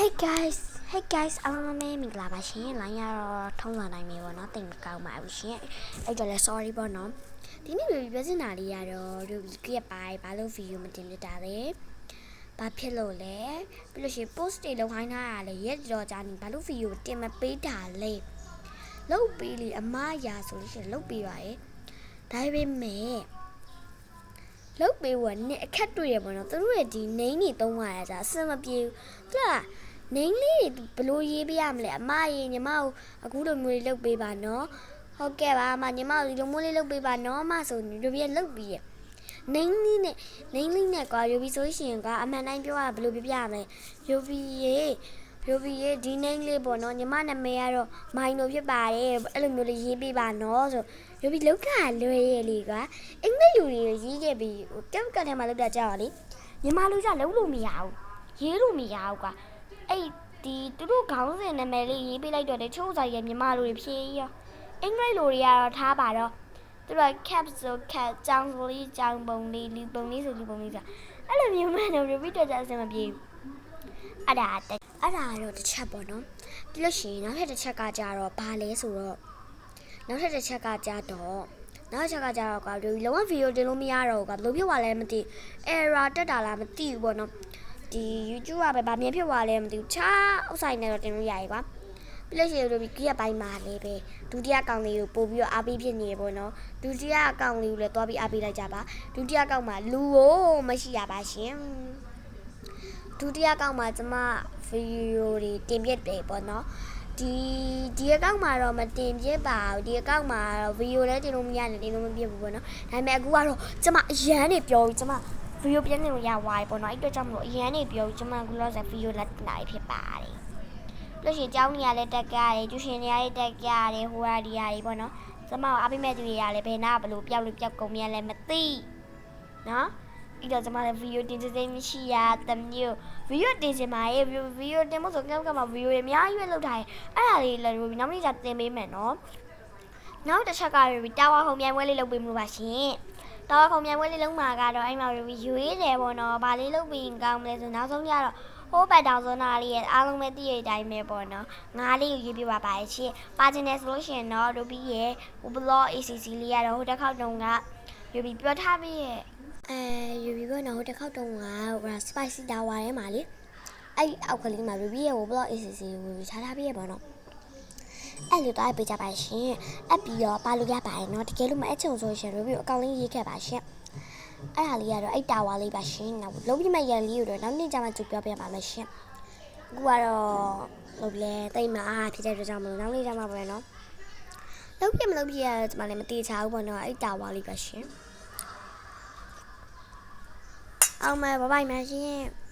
Hey guys Hey guys အားလုံးပဲမင်္ဂလာပါရှင်။ line ရတော့ထုံးလာနိုင်ပြီပေါ့နော်။တင်မကောင်းပါဘူးရှင်။အဲ့တော့လဲ sorry ပေါ့နော်။ဒီနေ့ပြောစင်တာလေးရတော့ Ruby ကရပိုင်းဘာလို့ video မတင်ပြတာလဲ။ဘာဖြစ်လို့လဲ။ပြီးလို့ရှိရင် post တွေလောက်ခိုင်းထားတာလေရက်တော့ကြာနေဘာလို့ video တင်မပေးတာလဲ။လုတ်ပေးလေအမရာဆိုလို့ရှိရင်လုတ်ပေးပါရဲ့။ဒါပေမဲ့လုတ်ပေးဝနဲ့အခက်တွေ့ရပေါ့နော်။သူတို့ရဲ့ဒီ name တွေသုံးရတာအဆင်မပြေဘူး။သူက နင်းလေးဘလို့ရေးပြရမလဲအမရေညီမကိုအခုလိုမျိုးလေးလုပ်ပေးပါနော်ဟုတ်ကဲ့ပါအမညီမကိုဒီလိုမျိုးလေးလုပ်ပေးပါနော်အမဆိုရပြလုပ်ပြီးရနင်းလေးနဲ့နင်းလေးနဲ့ကွာရပြဆိုရှင်ကအမှန်တိုင်းပြောရဘလို့ပြပြရမလဲရပြရေရပြရေဒီနင်းလေးပေါ့နော်ညီမနာမည်ကတော့မိုင်းလို့ဖြစ်ပါတယ်အဲ့လိုမျိုးလေးရေးပေးပါနော်ဆိုရပြလောက်ကလွယ်ရလေကွာအင်္ဂလိပ်လူတွေရေးခဲ့ပြီးဟိုတက်ကထဲမှာလောက်တာကြောက်ရလေညီမလူကလုံးလို့မရဘူးရေးလို့မရဘူးကွာ အဲ့ဒီသူတို့ခေါင်းစဉ်နာမည်လေးရေးပေးလိုက်တော့တဲ့ချိုးဆိုင်ရဲ့မြမလိုတွေဖြေးရောအင်္ဂလိပ်လိုတွေကတော့ထားပါတော့သူတို့ cap ဆို cap ကြောင်ဆိုလေးကြောင်ပုံလေးလူပုံလေးဆိုလူပုံလေးဆိုအဲ့လိုမျိုးမှန်တော့ repeat တက်အစမပြေဘူးအဲ့ဒါတက်အဲ့ဒါတော့တစ်ချက်ပေါ့နော်ပြီးလို့ရှိရင်နောက်ထပ်တစ်ချက်ကကြတော့ဘာလဲဆိုတော့နောက်ထပ်တစ်ချက်ကကြတော့နောက်တစ်ချက်ကကြတော့ကွာဒီလုံးဝဗီဒီယိုတင်လို့မရတော့ဘူးကွာဘယ်လိုဖြစ်သွားလဲမသိ error တက်တာလားမသိဘူးပေါ့နော် ဒီ YouTube ကပဲဗာမြင်ဖြစ်သွားလဲမသိဘူးချားဥဆိုင်နဲ့တော့တင်လို့ရရေကွာပြီးလို့ရှိရင်တို့ဒီကပိုင်းမှာလည်းပဲဒုတိယကောင်လေးကိုပို့ပြီးတော့အားပေးဖြစ်နေရပေါ့နော်ဒုတိယကောင်လေးကိုလည်းတွားပြီးအားပေးလိုက်ကြပါဒုတိယကောင်မှာလူကိုမရှိရပါရှင်ဒုတိယကောင်မှာကျမဗီဒီယိုတွေတင်ပြတယ်ပေါ့နော်ဒီဒီအကောင့်မှာတော့မတင်ပြပါဘူးဒီအကောင့်မှာတော့ဗီဒီယိုလည်းတင်လို့မရနဲ့တင်လို့မပြဘူးပေါ့နော်ဒါပေမဲ့အခုကတော့ကျမအရန်နေပြောပြီးကျမ ဗီဒီယိုပြန်နေလို့ရသွားပြီပေါ့နော်အဲ့အတွက်ကြောင့်မလို့အရန်နေပြောကျွန်မကလောဆယ်ဗီဒီယိုလက်လာဖြစ်ပါတယ်လို့ရှိရင်ကျောင်းနေရာလည်းတက်ကြရတယ်ကျူရှင်နေရာလည်းတက်ကြရတယ်ဟိုရာဒီရာတွေပေါ့နော်ကျွန်မအားပေးမဲ့သူတွေကလည်းဘယ်နာဘလို့ပျောက်လို့ပျောက်ကုန်မြန်လည်းမသိနော်အဲ့တော့ကျွန်မလည်းဗီဒီယိုတင်စေမရှိရတမျိုးဗီဒီယိုတင်စင်ပါရဲ့ဗီဒီယိုတင်ဖို့ဆိုကောက်ကမှဗီဒီယိုတွေအများကြီးပဲလုပ်ထားရင်အဲ့ဒါလေးလည်းနောက်နေ့ကျတင်ပေးမယ်နော်နောက်တစ်ချက်ကတာဝါဟုံမြိုင်ပွဲလေးလုပ်ပေးမှုပါရှင် တော့ခုံမြိုင်ပွဲလေးလုံးမှာကတော့အဲ့မှာရွေးတယ်ပေါ့နော်။ဗာလေးလုပ်ပြီးကောင်းမလဲဆိုနောက်ဆုံးကျတော့ဟိုးပတ်တောင်စွန်းသားလေးရဲ့အားလုံးပဲတည့်ရတဲ့အတိုင်းပဲပေါ့နော်။ငါးလေးကိုရေးပြပါပါရဲ့ရှင်။ပါချင်တယ်ဆိုလို့ရှိရင်တော့တို့ပြီးရဲ့ဟို blog ACC လေးကတော့ဟိုတစ်ခေါက်တုန်းကယူပြီးပြောထားပြီးရဲ့အဲယူပြီးပေါ့နော်ဟိုတစ်ခေါက်တုန်းကဟို spicy tower ထဲမှာလေအဲ့အောက်ကလေးမှာ ruby ရဲ့ဟို blog ACC ကိုယူထားထားပြီးရဲ့ပေါ့နော်။ အဲ့လိုတော့ပေးကြပါရှင်။အပြီးတော့ပါလို့ရပါတယ်နော်။တကယ်လို့မအချုံဆိုရှင် review အကောင့်လေးရေးခဲ့ပါရှင်။အဲ့ဒါလေးကတော့အဲ့တာဝါလေးပါရှင်။နောက်လုံးပြမဲ့ရန်လေးကိုတော့နောက်နေ့ကျမှကြိုပြောပြပါမယ်ရှင်။အခုကတော့လို့လဲတိတ်မအားဖြစ်တဲ့အတွက်ကြောင့်မလို့နောက်နေ့ကျမှပဲနော်။လုံးပြမလုံးပြရတော့ကျမလည်းမတိချဘူးပေါ့နော်။အဲ့တာဝါလေးပါရှင်။အောင်မယ်ဘိုင်ဘိုင်ပါရှင်။